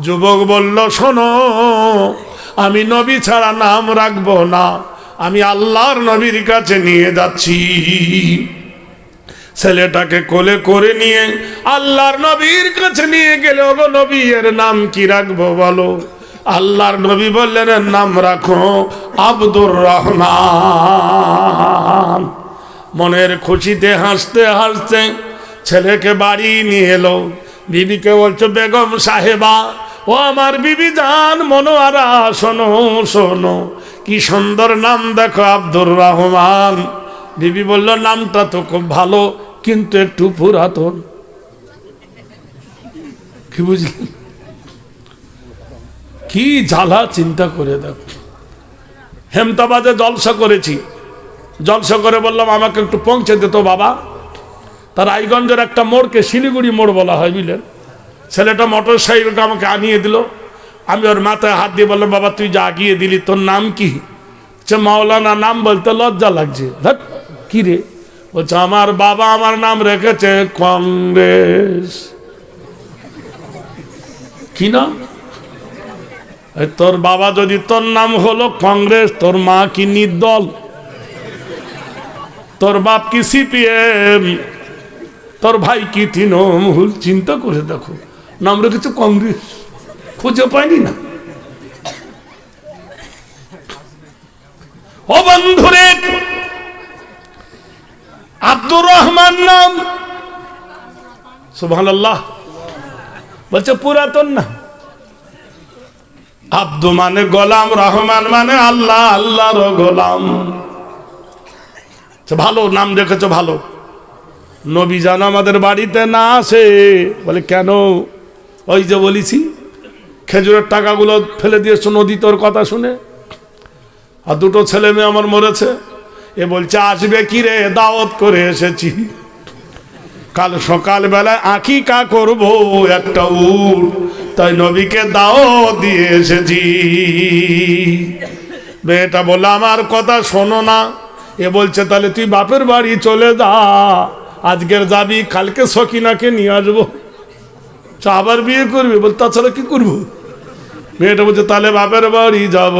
যুবক বলল, শোনো, আমি নবী ছাড়া নাম রাখব না। আমি আল্লাহর নবীর কাছে নিয়ে যাচ্ছি। ছেলেটাকে কোলে করে নিয়ে আল্লাহর নবীর কাছে নিয়ে গেলে, ওগো নবী, এর নাম কি রাখব বলো? আল্লাহর নবী বললেন নাম রাখো আব্দুর রহমান। মনের খুশিতে হাসতে হাসতে ছেলেকে বাড়ি নিয়ে এলো। বিবিকে বলছো, বেগম সাহেবা, ও আমার বিবি জান, মনোয়ারা, শোনো শোনো, কি সুন্দর নাম দেখো আব্দুর রহমান। বিবি বলল, নামটা তো খুব ভালো, কিন্তু একটু পুরাতন। কি বুঝলি? কি জ্বালা, চিন্তা করে দেখো। হেমতাবাদে জলসা করেছি। জলসা করে বললাম, আমাকে একটু পৌঁছে দিত বাবা। তার রায়গঞ্জের একটা মোড়কে শিলিগুড়ি মোড় বলা হয়, বুঝলেন? ছেলেটা মোটর সাইকেলকে আমাকে আনিয়ে দিল। আমি ওর মাথায় হাত দিয়ে বললাম, বাবা, তুই যা আগিয়ে দিলি, তোর নাম কি? সে মাওলানা নাম বলতে লজ্জা লাগছে। দেখ কি রে? বলছে, আমার বাবা আমার নাম রেখেছে কংগ্রেস। কি নাম? তোর বাবা যদি তোর নাম হলো কংগ্রেস, তোর মা কি নির্দল? তোর বাপ কি সিপিএম? তোর ভাই কি তৃণমূল? চিন্তা করে দেখো। নাম রেখেছে কংগ্রেস খুঁজে পাইনি না। ও বন্ধুরে আব্দুর রহমান নাম। সুবহান আল্লাহ বলছে পুরাতন না। আব্দু মানে গোলাম রহমান মানে আল্লাহ আল্লাহর গোলাম। আচ্ছা, ভালো নাম রেখেছো ভালো। নবী যেন আমাদের বাড়িতে না আসে। বলে, কেন? ওই যে বলিছি, খেজুরের টাকাগুলো ফেলে দিয়েছ নদী তোর কথা শুনে? আর দুটো ছেলে মেয়ে আমার মরেছে। এ বলছে, আসবে কি রে? দাওয়াত করে এসেছি। কাল সকালবেলায় আঁকিকা করব একটা উট। তাই নবীকে দাও দিয়ে এসেছি। মেয়েটা বলল, আমার কথা শোনো না। এ বলছে, তাহলে তুই বাপের বাড়ি চলে যা। আজকের যাবি কালকে সকিনাকে নিয়ে আসব। আবার বিয়ে করবি? বল, তাছাড়া কি করব? মেয়েটা বলছে, তাহলে বাপের বাড়ি যাব।